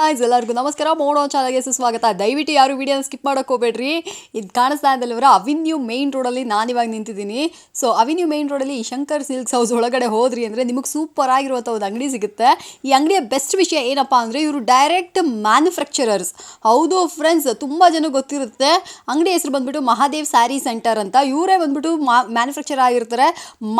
Guys ಎಲ್ಲರಿಗೂ ನಮಸ್ಕಾರ. ಮೋಡೋ ಚಾನಲ್ಗೆ ಸುಸ್ವಾಗತ. ದಯವಿಟ್ಟು ಯಾರು ವಿಡಿಯೋನ ಸ್ಕಿಪ್ ಮಾಡೋಕೆ ಹೋಗ್ಬೇಡ್ರಿ. ಇದು ಕಾಣಿಸ್ತಾ ಇದ್ದಲ್ಲವರ ಅವಿನ್ಯೂ ಮೇನ್ ರೋಡಲ್ಲಿ ನಾನಿವಾಗ ನಿಂತಿದ್ದೀನಿ. ಸೊ ಅವಿನ್ಯೂ ಮೇನ್ ರೋಡಲ್ಲಿ ಶಂಕರ್ ಸಿಲ್ಕ್ಸ್ ಹೌಸ್ ಒಳಗಡೆ ಹೋದ್ರಿ ಅಂದರೆ ನಿಮಗೆ ಸೂಪರ್ ಆಗಿರುವಂಥ ಒಂದು ಅಂಗಡಿ ಸಿಗುತ್ತೆ. ಈ ಅಂಗಡಿಯ ಬೆಸ್ಟ್ ವಿಷಯ ಏನಪ್ಪ ಅಂದರೆ ಇವರು ಡೈರೆಕ್ಟ್ ಮ್ಯಾನುಫ್ಯಾಕ್ಚರರ್ಸ್ ಹೌದು ಫ್ರೆಂಡ್ಸ್ ತುಂಬ ಜನ ಗೊತ್ತಿರುತ್ತೆ. ಅಂಗಡಿ ಹೆಸರು ಬಂದ್ಬಿಟ್ಟು ಮಹಾದೇವ್ ಸ್ಯಾರಿ ಸೆಂಟರ್ ಅಂತ. ಇವರೇ ಬಂದ್ಬಿಟ್ಟು ಮ್ಯಾನುಫ್ಯಾಕ್ಚರ್ ಆಗಿರ್ತಾರೆ.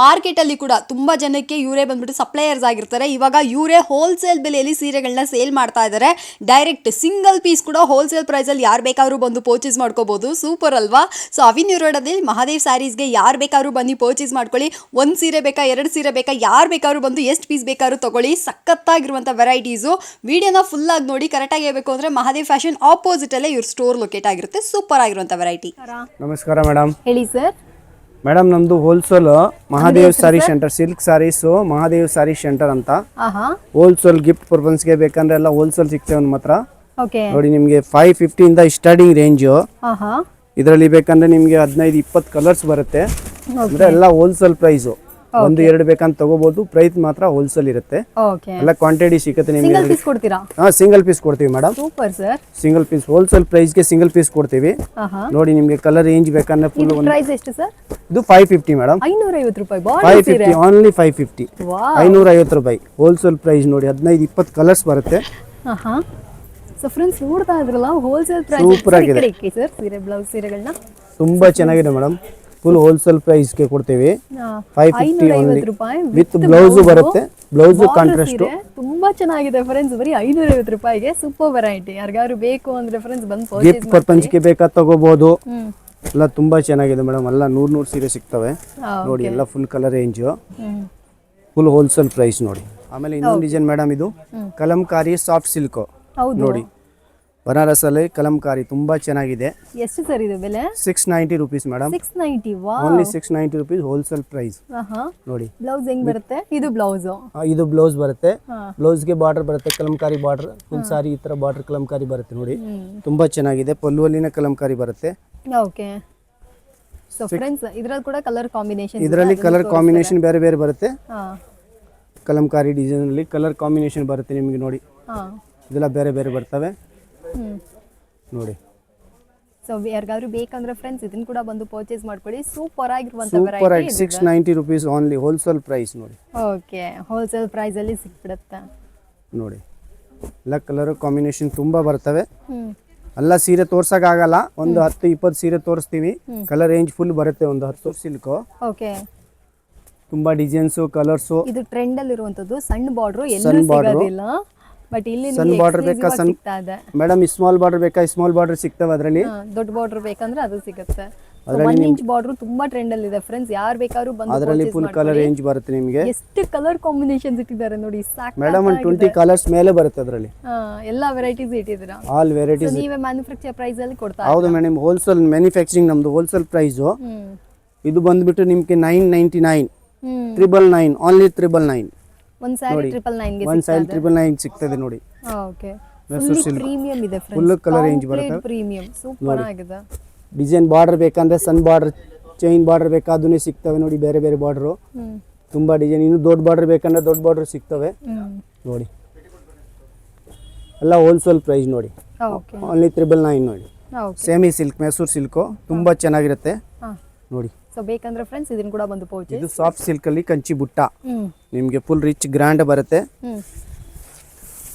ಮಾರ್ಕೆಟಲ್ಲಿ ಕೂಡ ತುಂಬ ಜನಕ್ಕೆ ಇವರೇ ಬಂದ್ಬಿಟ್ಟು ಸಪ್ಲೈಯರ್ಸ್ ಆಗಿರ್ತಾರೆ. ಇವಾಗ ಇವರೇ ಹೋಲ್ಸೇಲ್ ಬೆಲೆಯಲ್ಲಿ ಸೀರೆಗಳನ್ನ ಸೇಲ್ ಮಾಡ್ತಾ ಇದ್ದಾರೆ. ಡೈರೆಕ್ಟ್ ಸಿಂಗಲ್ ಪೀಸ್ ಕೂಡ ಹೋಲ್ಸೇಲ್ ಪ್ರೈಸಲ್ಲಿ ಯಾರು ಬೇಕಾದ್ರೂ ಬಂದು ಪರ್ಚೇಸ್ ಮಾಡ್ಕೋಬಹುದು ಸೂಪರ್ ಅಲ್ವಾ? ಸೊ ಅವಿನ್ಯೂ ರೋಡಲ್ಲಿ ಮಹಾದೇವ್ ಸ್ಯಾರೀಸ್ಗೆ ಯಾರು ಬೇಕಾದ್ರೂ ಬಂದು ಪರ್ಚೇಸ್ ಮಾಡ್ಕೊಳ್ಳಿ. ಒಂದು ಸೀರೆ ಬೇಕಾ ಎರಡು ಸೀರೆ ಬೇಕಾ ಯಾರು ಬೇಕಾದ್ರೂ ಬಂದು ಎಷ್ಟು ಪೀಸ್ ಬೇಕಾದ್ರೂ ತಗೊಳ್ಳಿ. ಸಖತ್ತಾಗಿರುವಂಥ ವೆರೈಟೀಸು ವಿಡಿಯೋನ ಫುಲ್ ಆಗಿ ನೋಡಿ ಕರೆಕ್ಟಾಗಿ ಹೇಳ್ಬೇಕು ಅಂದರೆ ಮಹಾದೇವ್ ಫ್ಯಾಷನ್ ಆಪೋಸಿಟ್ ಅಲ್ಲೇ ಇವ್ರ ಸ್ಟೋರ್ ಲೊಕೇಟ್ ಆಗಿರುತ್ತೆ. ಸೂಪರ್ ಆಗಿರುವಂಥ ವೆರೈಟಿ ನಮಸ್ಕಾರ ಮೇಡಮ್ ಹೇಳಿ ಸರ್ ಮೇಡಮ್ ನಮ್ದು wholesale Mahadev sari? Centre silk saris Mahadev sari centre ಅಂತ. ಹೋಲ್ಸೇಲ್ ಗಿಫ್ಟ್ ಪರ್ಪನ್ಸ್ಗೆ ಬೇಕಂದ್ರೆ ಎಲ್ಲ ಹೋಲ್ಸೇಲ್ ಸಿಗ್ತೇವೆ ನಮ್ಮ ಹತ್ರ ನೋಡಿ ನಿಮಗೆ ಫೈವ್ ಫಿಫ್ಟಿಯಿಂದ ಸ್ಟಾರ್ಟಿಂಗ್ ರೇಂಜ್ ಇದರಲ್ಲಿ ಬೇಕಂದ್ರೆ ನಿಮಗೆ ಹದಿನೈದು ಇಪ್ಪತ್ತು ಕಲರ್ಸ್ ಬರುತ್ತೆ. ಅಂದ್ರೆ ಎಲ್ಲ ಹೋಲ್ಸೇಲ್ ಪ್ರೈಸು ಒಂದು ಎರಡು ಬೇಕಂತ ತಗೋಬಹುದು ಪ್ರೈಸ್ ಮಾತ್ರ ಹೋಲ್ಸೇಲ್ ಇರುತ್ತೆ. ಎಲ್ಲ ಕ್ವಾಂಟಿಟಿ ಸಿಗುತ್ತೆ ನಿಮಗೆ. ಸಿಂಗಲ್ ಪೀಸ್ ಕೊಡ್ತೀರಾ? ಹಾಂ ಸಿಂಗಲ್ ಪೀಸ್ ಕೊಡ್ತೀವಿ madam super sir single piece wholesale ಪ್ರೈಸ್ಗೆ single piece ಕೊಡ್ತೀವಿ. ಆಹಾ ನೋಡಿ ನಿಮಗೆ ಕಲರ್ ರೇಂಜ್ ಬೇಕಂದ್ರೆ ಫುಲ್ ಒಂದು ಪ್ರೈಸ್ ಎಷ್ಟು ಸರ್ ಇದು five fifty madam five fifty only five fifty ವಾ ಐನೂರ ಐವತ್ತು ರೂಪಾಯಿ. ಹೋಲ್ಸೇಲ್ ಪ್ರೈಸ್ ನೋಡಿ ಹದಿನೈದು ಇಪ್ಪತ್ತು ಕಲರ್ಸ್ ಬರುತ್ತೆ. ಸೊ ಫ್ರೆಂಡ್ಸ್ ನೋಡ್ತಾ ಇದ್ರಲ್ಲ ಹೋಲ್ಸೇಲ್ ಪ್ರೈಸ್ ಸೂಪರ್ ಆಗಿದೆ. ಸರ್ ಸೀರೆ ಬ್ಲೌಸ್ ಸೀರೆಗಳನ್ನ ತುಂಬಾ ಚೆನ್ನಾಗಿದೆ ಮೇಡಮ್ ಫುಲ್ ಹೋಲ್ಸೇಲ್ ಪ್ರೈಸ್ಗೆ ಕೊಡ್ತೀವಿ. Five fifty only with blouse ಬರುತ್ತೆ. ಬ್ಲೌಸ್ ಕಾಂಟ್ರಾಸ್ಟ್ ತುಂಬಾ ಚೆನ್ನಾಗಿದೆ ಫ್ರೆಂಡ್ಸ್ ಬರೀ ಐನೂರ ಐವತ್ತು ರೂಪಾಯಿಗೆ ಸೂಪರ್ ವೆರೈಟಿ ಯಾರಿಗಾದ್ರು ಬೇಕು ಅಂದ್ರೆ ಫ್ರೆಂಡ್ಸ್ ಬಂದು ಗಿಫ್ಟ್ ಪ್ರಪಂಚಕ್ಕೆ ಬೇಕಾ ತಗೋಬಹುದು ಎಲ್ಲ ತುಂಬಾ ಚೆನ್ನಾಗಿದೆ ಮೇಡಮ್ ಎಲ್ಲ ನೂರ್ ನೂರ್ ಸೀರೆ ಸಿಗ್ತವೆ. ನೋಡಿ ಎಲ್ಲ full colour range full wholesale price ನೋಡಿ. ಆಮೇಲೆ ಇನ್ನೊಂದು ಡಿಸೈನ್ ಮೇಡಮ್ ಇದು. ಕಲಂಕಾರಿ ಸಾಫ್ಟ್ ಸಿಲ್ಕ್ ಹೌದು. ನೋಡಿ ಬನಾರಸಲ್ಲಿ ಕಲಂಕಾರಿ ತುಂಬಾ ಚೆನ್ನಾಗಿದೆ. ಎಷ್ಟು ಸರ್ ಇದೆ ಬೆಲೆ? Six ninety rupees madam six ninety only six ninety rupees wholesale price ನೋಡಿ. ಬ್ಲೌಸ್ ಹೆಂಗ್ ಬರುತ್ತೆ? ಇದು ಬ್ಲೌಸ್ ಇದು ಬ್ಲೌಸ್ ಬರುತ್ತೆ. ಬ್ಲೌಸ್ ಬ್ಲೌಸ್ಗೆ ಬಾರ್ಡರ್ ಬರುತ್ತೆ ಕಲಂಕಾರಿ ಬಾರ್ಡರ್ ಫುಲ್ ಸಾರಿ ಈ ತರ ಬಾರ್ಡರ್ ಕಲಂಕಾರಿ ಬರುತ್ತೆ ನೋಡಿ. ತುಂಬಾ ಚೆನ್ನಾಗಿದೆ. ಪಲ್ಲುವಲ್ಲಿನ ಕಲಂಕಾರಿ ಬರುತ್ತೆ. ಓಕೆ. ಸೊ ಫ್ರೆಂಡ್ಸ್ ಇದ್ರಲ್ಲಿ ಕೂಡ ಕಲರ್ ಕಾಂಬಿನೇಷನ್ ಇದರಲ್ಲಿ ಕಲರ್ ಕಾಂಬಿನೇಷನ್ ಬೇರೆ ಬೇರೆ ಬರುತ್ತೆ. ಕಲಂಕಾರಿ ಡಿಸೈನ್ ಅಲ್ಲಿ ಕಲರ್ ಕಾಂಬಿನೇಷನ್ ಬರುತ್ತೆ ನಿಮಗೆ ನೋಡಿ. ಇದೆಲ್ಲ ಬೇರೆ ಬೇರೆ ಬರ್ತವೆ. ನೋಡಿ. ಸೊ ಯಾರಿಗಾದ್ರೂ ಬೇಕಂದ್ರೆ ಫ್ರೆಂಡ್ಸ್ ಇದನ್ನ ಕೂಡ ಬಂದು ಪರ್ಚೇಸ್ ಮಾಡ್ಕೊಳ್ಳಿ. ಸೂಪರ್ ಆಗಿರುವಂತ ಸೂಪರ್ ಆಗಿ variety six ninety rupees only wholesale price ನೋಡಿ. ಓಕೆ ಹೋಲ್ಸೇಲ್ ಪ್ರೈಸ್ ಅಲ್ಲಿ ಸಿಕ್ಬಿಡುತ್ತೆ? ನೋಡಿ. ಎಲ್ಲ ಕಲರ್ ಕಾಂಬಿನೇಷನ್ ತುಂಬಾ ಬರ್ತವೆ. ಎಲ್ಲ ಸೀರೆ ತೋರ್ಸಕ್ಕಾಗಲ್ಲ ಒಂದು ಹತ್ತು ಇಪ್ಪತ್ತು ಸೀರೆ ತೋರಿಸ್ತೀವಿ. ಕಲರ್ ರೇಂಜ್ ಫುಲ್ ಬರುತ್ತೆ ಒಂದು ಹತ್ತು ಸಿಲ್ಕು ಓಕೆ ತುಂಬಾ ಡಿಸೈನ್ಸ್ ಕಲರ್ಸ್ ಇದು ಟ್ರೆಂಡ್ ಅಲ್ಲಿ ಇರುವಂತದ್ದು ಸಣ್ಣ ಬಾರ್ಡ್ರು ಎಲ್ಲೂ ಸಿಗೋದಿಲ್ಲ. ಬಟ್ ಇಲ್ಲಿ ಸಣ್ಣ ಬಾರ್ಡರ್ ಬೇಕಾ? ಸಣ್ಣ- ಮೇಡಮ್ ಸ್ಮಾಲ್ ಬಾರ್ಡರ್ ಬೇಕಾ? ಸ್ಮಾಲ್ ಬಾರ್ಡರ್ ಸಿಗ್ತಾವ ಅದರಲ್ಲಿ? ದೊಡ್ಡ ಬಾರ್ಡರ್ ಬೇಕಂದ್ರೆ ಅದು ಸಿಗುತ್ತೆ. ಒನ್ ಇಂಚ್ ಬಾರ್ಡರ್ ತುಂಬಾ ಟ್ರೆಂಡ್ ಅಲ್ಲಿ ಇದೆ. ಫ್ರೆಂಡ್ಸ್ ಯಾರು ಬೇಕಾದ್ರೂ ಬಂದು ಅದರಲ್ಲಿ ಫುಲ್ ಕಲರ್ ರೇಂಜ್ ಬರುತ್ತೆ ನಿಮಗೆ. ಎಷ್ಟು ಕಲರ್ ಕಾಂಬಿನೇಷನ್ಸ್ ಇಟ್ಟಿದ್ದಾರೆ ನೋಡಿ ಸಾಕು ಮೇಡಮ್ ಒಂದು ಟ್ವೆಂಟಿ ಕಲರ್ಸ್ ಮೇಲೆ ಬರುತ್ತೆ ಅದರಲ್ಲಿ. ಎಲ್ಲಾ ವೆರೈಟೀಸ್ ಇಟ್ಟಿದ್ದೀರಾ? ಆಲ್ ವೆರೈಟೀಸ್ ನೀವೇ ಮ್ಯಾನುಫ್ಯಾಕ್ಚರ್ ಪ್ರೈಸ್ ಅಲ್ಲಿ ಕೊಡ್ತಾ ಹೌದು ಮೇಡಮ್ ಹೋಲ್ಸೇಲ್ ಮ್ಯಾನುಫ್ಯಾಕ್ಚರಿಂಗ್ ನಮ್ದು ಹೋಲ್ಸೇಲ್ ಪ್ರೈಸ್ ಇದು ಬಂದ್ಬಿಟ್ಟು ನಿಮಗೆ nine ninety nine hmm. Triple nine only triple nine ಒಂದ್ ಸ್ಯಾರಿ ಟ್ರಿಪಲ್ ನೈನ್ ಒಂದು ಸಿಗ್ತದೆ ನೋಡಿ. Okay Mysore full silk. Premium ಇದೆ Full colour range ಬರುತ್ತೆ. ಪ್ರೀಮಿಯಂ ಸೂಪರ್ ಆಗಿದೆ. ಡಿಸೈನ್ ಬಾರ್ಡರ್ ಬೇಕಂದ್ರೆ ಸನ್ ಬಾರ್ಡರ್ ಚೈನ್ ಬಾರ್ಡರ್ ಬೇಕಾದೂ ಸಿಗ್ತವೆ ನೋಡಿ ಬೇರೆ ಬೇರೆ ಬಾರ್ಡರ್ ತುಂಬಾ ಡಿಸೈನ್ ಇನ್ನು ದೊಡ್ಡ ಬಾರ್ಡರ್ ಬೇಕಂದ್ರೆ ದೊಡ್ಡ ಬಾರ್ಡರ್ ಸಿಗ್ತವೆ. ನೋಡಿ. ಎಲ್ಲ ಹೋಲ್ಸೇಲ್ ಪ್ರೈಸ್ ನೋಡಿ. ಓಕೆ ಓನ್ಲಿ ತ್ರಿಬಲ್ ನೈನ್ ನೋಡಿ. ಸೇಮಿ ಸಿಲ್ಕ್ ಮೈಸೂರು ಸಿಲ್ಕು ತುಂಬ ಚೆನ್ನಾಗಿರುತ್ತೆ. ನೋಡಿ. ಸೊ ಬೇಕಂದ್ರೆ ಫ್ರೆಂಡ್ಸ್ ಇದನ್ನ ಕೂಡ ಬಂದು ಪೌಚ್ ಇದು ಸಾಫ್ಟ್ ಸಿಲ್ಕ್ ಅಲ್ಲಿ ಕಂಚಿ ಬುಟ್ಟ. ನಿಮಗೆ ಫುಲ್ ರಿಚ್ ಗ್ರ್ಯಾಂಡ್ ಬರುತ್ತೆ.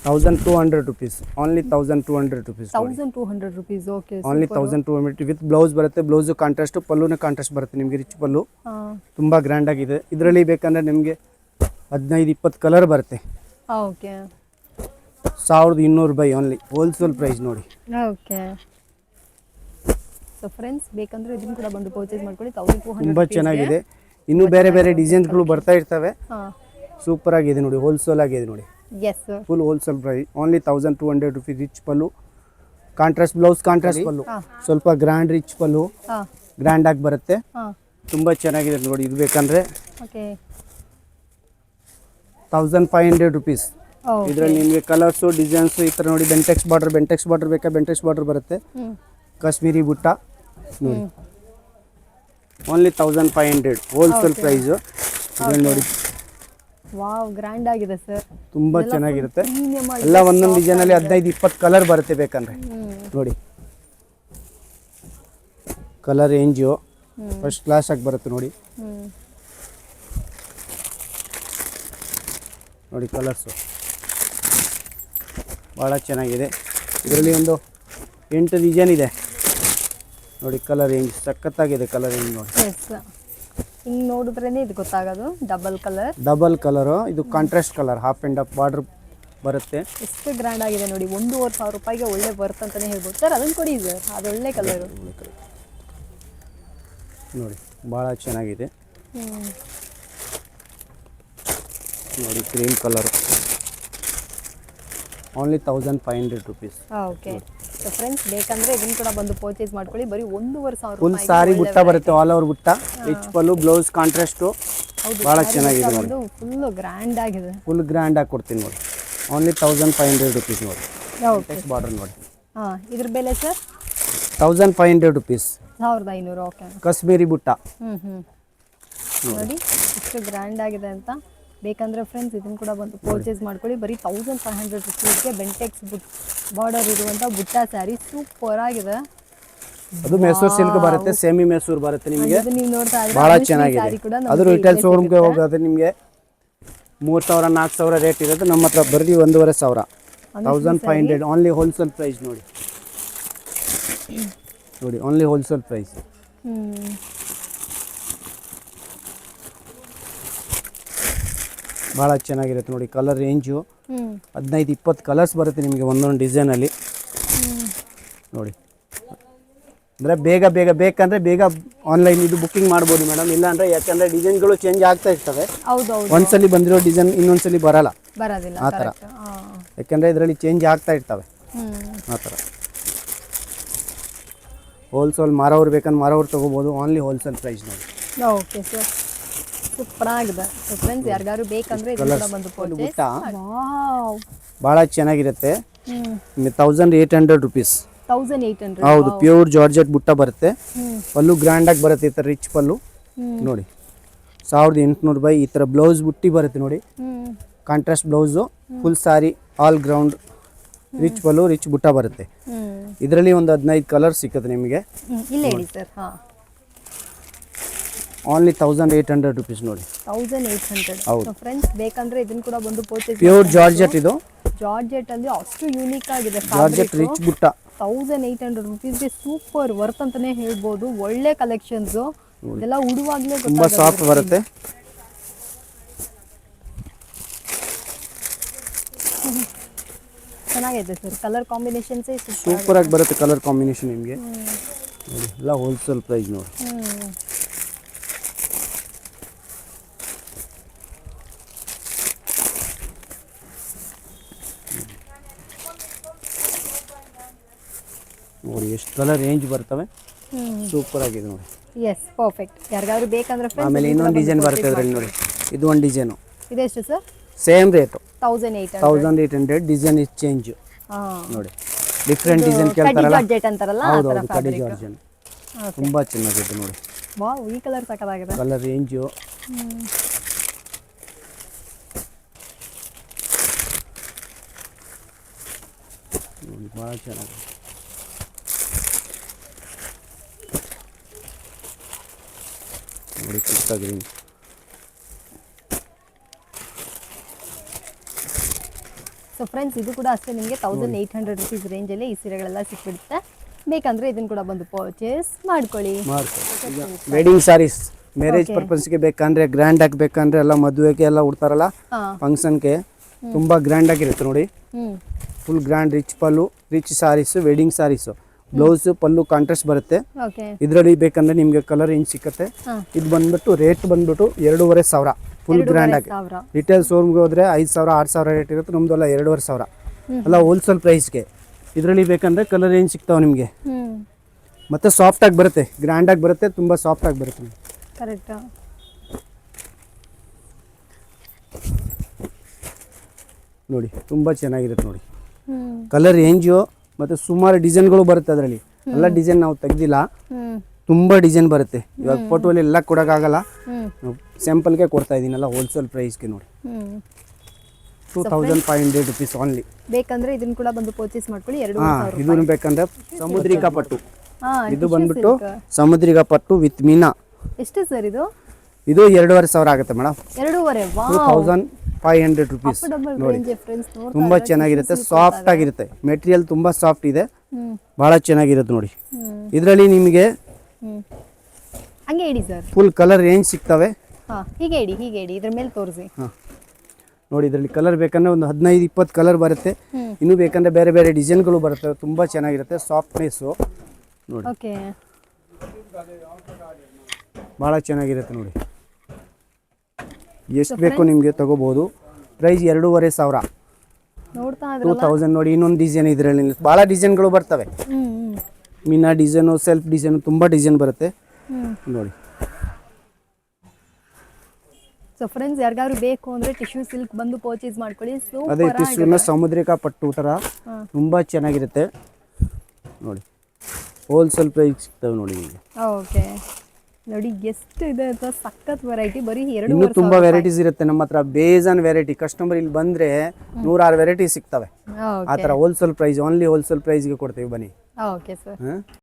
Thousand two hundred rupees only thousand two hundred rupees thousand two hundred rupees okay only thousand two hundred with blouse ಬರುತ್ತೆ. ಬ್ಲೌಸ್ ಕಾಂಟ್ರಾಸ್ಟ್ ಪಲ್ಲುನ ಕಾಂಟ್ರಾಸ್ಟ್ ಬರುತ್ತೆ ನಿಮಗೆ ರಿಚ್ ಪಲ್ಲು. ತುಂಬಾ ತುಂಬ ಗ್ರ್ಯಾಂಡ್ ಆಗಿದೆ. ಇದರಲ್ಲಿ ಬೇಕಂದ್ರೆ ನಿಮಗೆ ಹದಿನೈದು ಇಪ್ಪತ್ತು ಕಲರ್ ಬರುತ್ತೆ. ಓಕೆ ಸಾವಿರದ ಇನ್ನೂರು ರೂಪಾಯಿ ಓನ್ಲಿ ಹೋಲ್ಸೇಲ್ ಪ್ರೈಸ್ ನೋಡಿ. ಓಕೆ ಸೊ ಫ್ರೆಂಡ್ಸ್ ಬೇಕಂದ್ರೆ ಇದನ್ನ ಕೂಡ ಬಂದು ಪರ್ಚೇಸ್ ಮಾಡ್ಕೊಳ್ಳಿ. ತೌಸಂಡ್ ಟೂ ತುಂಬ ಚೆನ್ನಾಗಿದೆ. ಇನ್ನೂ ಬೇರೆ ಬೇರೆ ಡಿಸೈನ್ಸ್ಗಳು ಬರ್ತಾ ಇರ್ತವೆ. ಹಾ. ಸೂಪರ್ ಆಗಿದೆ ನೋಡಿ ಹೋಲ್ಸೇಲ್ ಆಗಿದೆ ನೋಡಿ. Yes full wholesale price only thousand two hundred rupees rich ಪಲ್ಲು. ಕಾಂಟ್ರಾಸ್ಟ್ ಬ್ಲೌಸ್ ಕಾಂಟ್ರಾಸ್ಟ್ ಪಲ್ಲು. ಸ್ವಲ್ಪ ಗ್ರ್ಯಾಂಡ್ ರಿಚ್ ಪಲ್ಲು. ಹಾ. ಗ್ರ್ಯಾಂಡ್ ಆಗಿ ಬರುತ್ತೆ. ಹಾ. ತುಂಬ ಚೆನ್ನಾಗಿದೆ ನೋಡಿ ಇದು ಬೇಕಂದ್ರೆ. Okay. Thousand five hundred rupees ಇದರಲ್ಲಿ ನಿಮಗೆ ಕಲರ್ಸು ಡಿಸೈನ್ಸ್ ಈ ಥರ ನೋಡಿ ಬೆಂಟೆಕ್ಸ್ ಬಾರ್ಡರ್ ಬೆಂಟೆಕ್ಸ್ ಬಾರ್ಡರ್ ಬೇಕಾ? ಬೆಂಟೆಕ್ಸ್ ಬಾರ್ಡರ್ ಬರುತ್ತೆ. ಕಾಶ್ಮೀರಿ ಬುಟ್ಟ ನೋಡಿ. Only thousand five hundred wholesale price ನೋಡಿ. ವಾವ್ ಗ್ರ್ಯಾಂಡ್ ಆಗಿದೆ ಸರ್ ತುಂಬ ಚೆನ್ನಾಗಿರುತ್ತೆ. ಎಲ್ಲ ಒಂದೊಂದು ಡಿಸೈನಲ್ಲಿ ಹದಿನೈದು ಇಪ್ಪತ್ತು ಕಲರ್ ಬರುತ್ತೆ ಬೇಕಂದ್ರೆ. ನೋಡಿ. ಕಲರ್ ರೇಂಜು ಫಸ್ಟ್ ಕ್ಲಾಸ್ ಆಗಿ ಬರುತ್ತೆ ನೋಡಿ. ನೋಡಿ ಕಲರ್ಸು ಭಾಳ ಚೆನ್ನಾಗಿದೆ. ಇದರಲ್ಲಿ ಒಂದು ಎಂಟು ಡಿಸೈನ್ ಇದೆ. ನೋಡಿ ಕಲರ್ ಸಕ್ಕತ್ತಾಗಿದೆ ಸಖತ್ತಾಗಿದೆ ಕಲರ್ ನೋಡಿ. ಎಸ್ ಹಿಂಗೆ ನೋಡಿದ್ರೇನೆ ಇದು ಗೊತ್ತಾಗೋದು ಡಬಲ್ ಕಲರ್ ಡಬಲ್ ಕಲರು ಇದು contrast colour half and half border ಬರುತ್ತೆ. ಎಷ್ಟು ಗ್ರ್ಯಾಂಡ್ ಆಗಿದೆ ನೋಡಿ ಒಂದೂವರೆ ಸಾವಿರ ರೂಪಾಯಿಗೆ ಒಳ್ಳೆ ಬರ್ತ್ ಅಂತಾನೆ ಹೇಳ್ಬೋದು. ಸರ್ ಅದನ್ನು ಕೊಡಿ ಸರ್ ಅದು ಒಳ್ಳೆ ಕಲರ್ ನೋಡಿ ಭಾಳ ಚೆನ್ನಾಗಿದೆ. ನೋಡಿ cream colour only thousand five hundred rupees okay so friends ಬೇಕಂದ್ರೆ ಇದನ್ನ ಕೂಡ ಬಂದು ಪರ್ಚೇಸ್ ಮಾಡ್ಕೊಳ್ಳಿ. ಬರೀ ಒಂದೂವರೆ ಸಾವಿರ ಫುಲ್ ಸಾರಿ ಗುಟ್ಟ ಬುಟ್ಟ ಬರುತ್ತೆ ಆಲ್ ಓವರ್ ಬುಟ್ಟ. ರಿಚ್ ಪಲ್ಲು ಬ್ಲೌಸ್ ಕಾಂಟ್ರಾಸ್ಟು ಹೌದು ಭಾಳ ಚೆನ್ನಾಗಿದೆ ನೋಡಿ. ಫುಲ್ ಗ್ರ್ಯಾಂಡ್ ಆಗಿದೆ. ಫುಲ್ ಗ್ರ್ಯಾಂಡ್ ಆಗಿ ಕೊಡ್ತೀನಿ ನೋಡಿ. Only thousand five hundred rupees ನೋಡಿ. ಓಕೆ ಟೆಕ್ಸ್ಟ್ ಬಾರ್ಡರ್ ನೋಡಿ. ಹಾಂ ಇದ್ರ ಬೆಲೆ sir thousand five hundred rupees ಸಾವಿರದ ಐನೂರು ಓಕೆ ಕಶ್ಮೀರಿ ಬುಟ್ಟ. ಹ್ಞೂ ಹ್ಞೂ ನೋಡಿ. ಎಷ್ಟು ಗ್ರ್ಯಾಂಡ್ ಆಗಿದೆ ಅಂತ. ಬೇಕಂದ್ರೆ ಫ್ರೆಂಡ್ಸ್ ಇದನ್ನು ಕೂಡ ಬಂದು ಪರ್ಚೇಸ್ ಮಾಡ್ಕೊಳ್ಳಿ. ಬರೀ ತೌಸಂಡ್ ಫೈವ್ ಹಂಡ್ರೆಡ್ ರುಪೀಸ್ಗೆ ಬೆಂಟೆಕ್ಸ್ ಬುಟ್ ಬಾರ್ಡರ್ ಇರುವಂಥ ಬುಟ್ಟಾ ಸ್ಯಾರಿ ಸೂಪರ್ ಆಗಿದೆ. ಅದು ಮೈಸೂರು ಸಿಲ್ಕ್ ಬರುತ್ತೆ ಸೇಮಿ ಮೈಸೂರು ಬರುತ್ತೆ ನಿಮಗೆ. ಅನುಶ್ರೀ ಚೆನ್ನಾಗಿದೆ. ಅದು ರಿಟೇಲ್ ಶೋರೂಮ್ಗೆ. ಹೋಗೋದು ನಿಮಗೆ ಮೂರು ಸಾವಿರ ನಾಲ್ಕು ಸಾವಿರ ರೇಟ್ ಇರೋದು. ನಮ್ಮ ಹತ್ರ ಬರ್ದಿ ಒಂದೂವರೆ ಸಾವಿರ. Thousand five hundred only wholesale price ನೋಡಿ. ನೋಡಿ ಓನ್ಲಿ ಹೋಲ್ಸೇಲ್ ಪ್ರೈಸ್ ಭಾಳ ಚೆನ್ನಾಗಿರುತ್ತೆ ನೋಡಿ ಕಲರ್ ರೇಂಜು. ಹದಿನೈದು ಇಪ್ಪತ್ತು ಕಲರ್ಸ್ ಬರುತ್ತೆ ನಿಮಗೆ ಒಂದೊಂದು ಡಿಸೈನಲ್ಲಿ. ನೋಡಿ. ಅಂದರೆ ಬೇಗ ಬೇಗ ಬೇಕಂದರೆ ಬೇಗ ಆನ್ಲೈನ್ ಇದು ಬುಕ್ಕಿಂಗ್ ಮಾಡ್ಬೋದು ಮೇಡಮ್ ಇಲ್ಲಾಂದರೆ ಯಾಕಂದರೆ ಡಿಸೈನ್ಗಳು ಚೇಂಜ್ ಆಗ್ತಾ ಇರ್ತವೆ. ಒಂದ್ಸಲಿ ಬಂದಿರೋ ಡಿಸೈನ್ ಇನ್ನೊಂದ್ಸಲಿ ಬರಲ್ಲ. ಆ ಥರ. ಯಾಕಂದರೆ ಇದರಲ್ಲಿ ಚೇಂಜ್ ಆಗ್ತಾ ಇರ್ತವೆ. ಆ ಥರ. ಹೋಲ್ಸೇಲ್ ಮಾರೋರು ಬೇಕಂದ್ರೆ ಮಾರೋರು ತೊಗೋಬೋದು. ಓನ್ಲಿ ಹೋಲ್ಸೇಲ್ ಪ್ರೈಸ್ ನೋಡಿ. Okay sir. ಸೂಪರ್ ಆಗಿದೆ. ಸೊ ಫ್ರೆಂಡ್ಸ್ ಯಾರಿಗಾರು ಬೇಕಂದ್ರೆ ಇದು ಕೂಡ ಬಂದು ಪರ್ಚೇಸ್ ಬುಟ್ಟ ವಾವ್. ಭಾಳ ಚೆನ್ನಾಗಿರುತ್ತೆ. Thousand eight hundred rupees thousand eight hundred ಹೌದು ಪ್ಯೂರ್ ಜಾರ್ಜೆಟ್ ಬುಟ್ಟ ಬರುತ್ತೆ. ಪಲ್ಲು ಗ್ರ್ಯಾಂಡ್ ಆಗಿ ಬರುತ್ತೆ ಈ ಥರ ರಿಚ್ ಪಲ್ಲು. ನೋಡಿ. ಸಾವಿರದ ಎಂಟುನೂರು ರೂಪಾಯಿ ಈ ಥರ ಬ್ಲೌಸ್ ಬುಟ್ಟಿ ಬರುತ್ತೆ ನೋಡಿ. Contrast blouse full sari all ground rich ಪಲ್ಲು ರಿಚ್ ಬುಟ್ಟ ಬರುತ್ತೆ. ಇದರಲ್ಲಿ ಒಂದು ಹದಿನೈದು ಕಲರ್ ಸಿಕ್ಕತ್ತೆ ನಿಮಗೆ. Only thousand eight hundred rupees ನೋಡಿ. ತೌಸಂಡ್ ಏಯ್ಟ್ ಹಂಡ್ರೆಡ್ ಹೌದು. ಫ್ರೆಂಡ್ಸ್ ಬೇಕಂದ್ರೆ ಇದನ್ನ ಕೂಡ ಬಂದು ಪರ್ಚೇಸ್ ಪ್ಯೂರ್ ಜಾರ್ಜೆಟ್ ಇದು. ಜಾರ್ಜೆಟ್ ಅಲ್ಲಿ ಅಷ್ಟು ಯೂನಿಕ್ ಆಗಿದೆ ಜಾರ್ಜೆಟ್ ರಿಚ್ ಬುಟ್ಟ ತೌಸಂಡ್ ಏಯ್ಟ್ ಹಂಡ್ರೆಡ್ ರುಪೀಸ್ಗೆ ಸೂಪರ್ ವರ್ತ್ ಅಂತಾನೆ ಹೇಳ್ಬೋದು. ಒಳ್ಳೆ ಕಲೆಕ್ಷನ್ಸ್ ಎಲ್ಲ ಉಡುವಾಗ್ಲೇ ತುಂಬ. ಸಾಫ್ಟ್ ಬರುತ್ತೆ. ಚೆನ್ನಾಗಿದೆ ಸರ್ ಕಲರ್ ಕಾಂಬಿನೇಷನ್ಸೇ ಸೂಪರ್ ಸೂಪರ್ ಆಗಿ ಬರುತ್ತೆ ಕಲರ್ ಕಾಂಬಿನೇಷನ್ ನಿಮಗೆ. ನೋಡಿ ಎಲ್ಲ ಹೋಲ್ಸೇಲ್ ಪ್ರೈಸ್ ನೋಡಿ. ನೋಡಿ ಎಷ್ಟು ಕಲರ್ ರೇಂಜ್ ಬರ್ತವೆ? ಸೂಪರ್ ಆಗಿದೆ ನೋಡಿ. ಎಸ್ ಪರ್ಫೆಕ್ಟ್ ಯಾರಿಗಾದ್ರೂ ಬೇಕಂದ್ರೆ ಫ್ರೆಂಡ್ಸ್ ಆಮೇಲೆ ಇನ್ನೊಂದು ಡಿಸೈನ್ ಬರ್ತಾ ಬರುತ್ತೆ ಅದರಲ್ಲಿ ನೋಡಿ. ಇದು ಒಂದು ಡಿಸೈನು ಇದೆ ಇದೆಷ್ಟು sir same rate thousand eight thousand eight hundred design is change ನೋಡಿ. ಡಿಫ್ರೆಂಟ್ ಡಿಸೈನ್ ಕೇಳ್ತಾರಲ್ಲ? ಹೌದು ಹೌದು ಕಡಿ ಜಾರ್ಜನ್ ತುಂಬ ಚೆನ್ನಾಗಿದೆ ನೋಡಿ. ವಾವ್ ಈ ಕಲರ್ ಸಕ್ಕತ್ತಾಗಿದೆ ಕಲರ್ ರೇಂಜು ನೋಡಿ ಭಾಳ ಚೆನ್ನಾಗಿದೆ. ನೋಡಿ ಚಿಕ್ಕ ಗ್ರೀನ್ ಸೊ ಫ್ರೆಂಡ್ಸ್ ಇದು ಕೂಡ ಅಷ್ಟೇ ನಿಮಗೆ ತೌಸಂಡ್ ಏಯ್ಟ್ ಹಂಡ್ರೆಡ್ ರುಪೀಸ್ ರೇಂಜಲ್ಲಿ ಈ ಸೀರೆಗಳೆಲ್ಲ ಸಿಕ್ಬಿಡುತ್ತೆ. ಬೇಕಂದ್ರೆ ಇದನ್ನು ಕೂಡ ಬಂದು ಪರ್ಚೇಸ್ ಮಾಡ್ಕೊಳ್ಳಿ. ವೆಡ್ಡಿಂಗ್ ಸ್ಯಾರೀಸ್ ಮ್ಯಾರೇಜ್ ಪರ್ಪಸ್ಗೆ ಬೇಕಂದ್ರೆ ಗ್ರ್ಯಾಂಡ್ ಆಗಿ ಬೇಕಂದ್ರೆ ಎಲ್ಲ ಮದುವೆಗೆ ಎಲ್ಲ ಉಡ್ತಾರಲ್ಲ ಫಂಕ್ಷನ್ಗೆ ತುಂಬ ಗ್ರ್ಯಾಂಡ್ ಆಗಿರುತ್ತೆ ನೋಡಿ. ಫುಲ್ ಗ್ರ್ಯಾಂಡ್ ರಿಚ್ ಪಲ್ಲು rich sarees wedding sarees blouse ಪಲ್ಲು ಕಾಂಟ್ರಾಸ್ಟ್ ಬರುತ್ತೆ. ಇದರಲ್ಲಿ ಬೇಕಂದ್ರೆ ನಿಮಗೆ ಕಲರ್ ಏನ್ ಸಿಕ್ಕತ್ತೆ? ಇದು ಬಂದ್ಬಿಟ್ಟು ರೇಟ್ ಬಂದ್ಬಿಟ್ಟು ಎರಡೂವರೆ ಸಾವಿರ. ಫುಲ್ ಗ್ರ್ಯಾಂಡ್ ಆಗಿ. ರಿಟೇಲ್ ಶೋರೂಮ್ಗೆ ಹೋದ್ರೆ ಐದು ಸಾವಿರ ಆರು ಸಾವಿರ ರೇಟ್ ಇರುತ್ತೆ. ನಮ್ಮದೆಲ್ಲ ಎರಡೂವರೆ ಸಾವಿರ. ಅಲ್ಲ ಹೋಲ್ಸೇಲ್ ಪ್ರೈಸ್ಗೆ ಇದರಲ್ಲಿ ಬೇಕಂದ್ರೆ ಕಲರ್ ಏನು ಸಿಗ್ತಾವೆ ನಿಮಗೆ? ಮತ್ತೆ ಸಾಫ್ಟ್ ಆಗಿ ಬರುತ್ತೆ. ಗ್ರ್ಯಾಂಡಾಗಿ ಬರುತ್ತೆ ತುಂಬಾ ಸಾಫ್ಟ್ ಆಗಿ ಬರುತ್ತೆ ಕರೆಕ್ಟ್ ನೋಡಿ ತುಂಬಾ ಚೆನ್ನಾಗಿರುತ್ತೆ ನೋಡಿ. ಕಲರ್ ರೇಂಜು ಮತ್ತು ಸುಮಾರು ಡಿಸೈನ್ಗಳು ಬರುತ್ತೆ ಅದರಲ್ಲಿ. ಎಲ್ಲ ಡಿಸೈನ್ ನಾವು ತೆಗ್ದಿಲ್ಲ. ತುಂಬಾ ಡಿಸೈನ್ ಬರುತ್ತೆ. ಇವಾಗ ಫೋಟೋಲಿ ಎಲ್ಲ ಕೊಡೋಕ್ಕಾಗಲ್ಲ. ಸ್ಯಾಂಪಲ್ಗೆ ಕೊಡ್ತಾ ಇದ್ದೀನಲ್ಲ ಹೋಲ್ಸೇಲ್ ಪ್ರೈಸ್ಗೆ ನೋಡಿ. Two thousand five hundred rupees only ಬೇಕಂದ್ರೆ ಇದನ್ನ ಕೂಡ ಬಂದು ಪರ್ಚೇಸ್ ಮಾಡ್ಕೊಳ್ಳಿ ಎರಡು ಹಾಂ ಇದು ಬೇಕಂದ್ರೆ ಸಮುದ್ರಿಕಾ ಪಟ್ಟು. ಇದು ಬಂದ್ಬಿಟ್ಟು ಸಮುದ್ರಿಕಾ ಪಟ್ಟು ವಿತ್ ಮೀನಾ ಎಷ್ಟು ಸರ್ ಇದು? ಇದು ಎರಡೂವರೆ ಸಾವಿರ ಆಗುತ್ತೆ ಮೇಡಮ್. ಎರಡೂವರೆ two thousand five hundred rupees ನೋಡಿ. ತುಂಬ ಚೆನ್ನಾಗಿರುತ್ತೆ. ಸಾಫ್ಟ್ ಆಗಿರುತ್ತೆ. ಮೆಟೀರಿಯಲ್ ತುಂಬ ಸಾಫ್ಟ್ ಇದೆ. ಬಹಳ ಭಾಳ ಚೆನ್ನಾಗಿರುತ್ತೆ ನೋಡಿ. ಇದರಲ್ಲಿ ನಿಮಗೆ ಹ್ಞೂ ಹಂಗೆ ಇಡಿ ಸರ್ ಫುಲ್ ಕಲರ್ ರೇಂಜ್ ಸಿಗ್ತವೆ. ಹಾಂ ಹೀಗೆ ಇಡಿ ಹೀಗೆ ಇಡಿ. ಇದ್ರ ಮೇಲೆ ತೋರಿಸಿ. ನೋಡಿ ಇದರಲ್ಲಿ ಕಲರ್ ಬೇಕಂದ್ರೆ ಒಂದು ಹದಿನೈದು ಇಪ್ಪತ್ತು ಕಲರ್ ಬರುತ್ತೆ. ಇನ್ನು ಬೇಕಂದ್ರೆ ಬೇರೆ ಬೇರೆ ಡಿಸೈನ್ಗಳು ಬರುತ್ತೆ. ತುಂಬ ಚೆನ್ನಾಗಿರುತ್ತೆ. ಸಾಫ್ಟ್ನೆಸ್ಸು ನೋಡಿ. ಭಾಳ ಚೆನ್ನಾಗಿರುತ್ತೆ ನೋಡಿ. ಎಷ್ಟು ಬೇಕು ನಿಮಗೆ ತಗೋಬೋದು. ಪ್ರೈಸ್ ಎರಡೂವರೆ ಸಾವಿರ. ಟೂ ತೌಸಂಡ್ ನೋಡಿ ಇನ್ನೊಂದು ಡಿಸೈನ್ ಇದರಲ್ಲಿ ಭಾಳ ಡಿಸೈನ್ಗಳು ಬರ್ತವೆ. ಮೀನಾ ಡಿಸೈನು ಸೆಲ್ಫ್ ಡಿಸೈನು ತುಂಬ ಡಿಸೈನ್ ಬರುತ್ತೆ. ನೋಡಿ. ಸೊ ಫ್ರೆಂಡ್ಸ್ ಯಾರಿಗಾದ್ರು ಬೇಕು ಅಂದ್ರೆ ಟಿಶ್ಯೂ ಸಿಲ್ಕ್ ಬಂದು ಪರ್ಚೇಸ್ ಮಾಡ್ಕೊಳ್ಳಿ. ಅದೇ ಟಿಶ್ಯೂನ ಸಮುದ್ರಿಕ ಪಟ್ಟು ಥರ ತುಂಬಾ ಚೆನ್ನಾಗಿರುತ್ತೆ. ನೋಡಿ. ಹೋಲ್ಸೇಲ್ ಪ್ರೈಸ್ ಸಿಗ್ತವೆ ನೋಡಿ ನಿಮಗೆ. ಓಕೆ ನೋಡಿ ಎಷ್ಟು ಇದೆ ಅಂತ ಸಖತ್ ವೆರೈಟಿ ಬರೀ ಎರಡು ಇನ್ನೂ ತುಂಬ ವೆರೈಟೀಸ್ ಇರುತ್ತೆ. ನಮ್ಮ ಹತ್ರ ಬೇಜಾನ್ ವೆರೈಟಿ ಕಸ್ಟಮರ್ ಇಲ್ಲಿ ಬಂದ್ರೆ ನೂರಾರು ವೆರೈಟಿ ಸಿಗ್ತವೆ. ಆ ಥರ ಹೋಲ್ಸೇಲ್ ಪ್ರೈಸ್ ಓನ್ಲಿ ಹೋಲ್ಸೇಲ್ ಪ್ರೈಸ್ಗೆ ಕೊಡ್ತೀವಿ ಬನ್ನಿ. ಓಕೆ ಸರ್ ಹಾಂ?